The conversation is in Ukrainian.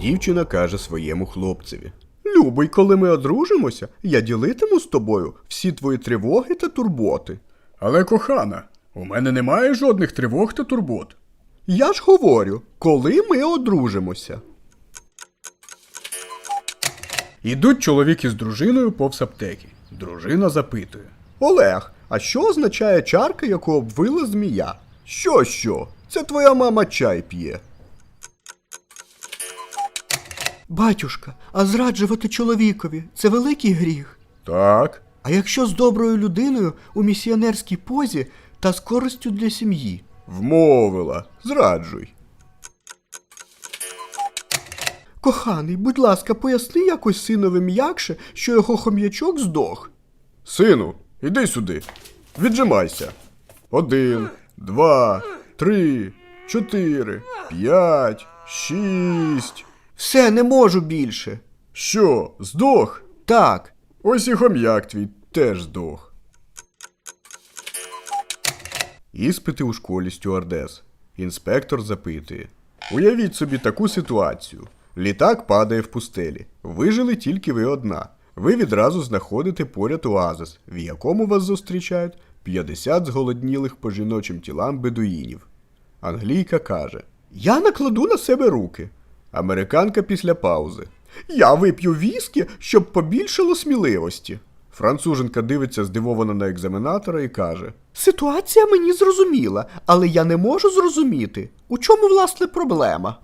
Дівчина каже своєму хлопцеві. Любий, коли ми одружимося, я ділитиму з тобою всі твої тривоги та турботи. Але кохана, у мене немає жодних тривог та турбот. Я ж говорю, коли ми одружимося. Ідуть чоловік із дружиною повз аптеки. Дружина запитує. Олег, а що означає чарка, яку обвила змія? Що що? Це твоя мама чай п'є. Батюшка, а зраджувати чоловікові це великий гріх. Так. А якщо з доброю людиною у місіонерській позі та з користю для сім'ї? Вмовила, зраджуй. Коханий, будь ласка, поясни якось синові м'якше, що його хом'ячок здох. Сину, іди сюди. Віджимайся. Один, два, три, чотири, п'ять, шість. Все, не можу більше. Що, здох? Так. Ось і хом'як твій теж здох. Іспити у школі стюардес. Інспектор запитує. Уявіть собі таку ситуацію. Літак падає в пустелі. Вижили тільки ви одна. Ви відразу знаходите поряд оазис, в якому вас зустрічають 50 зголоднілих по жіночим тілам бедуїнів. Англійка каже: Я накладу на себе руки. Американка після паузи. Я вип'ю віскі, щоб побільшало сміливості. Француженка дивиться здивовано на екзаменатора і каже: Ситуація мені зрозуміла, але я не можу зрозуміти, у чому власне проблема.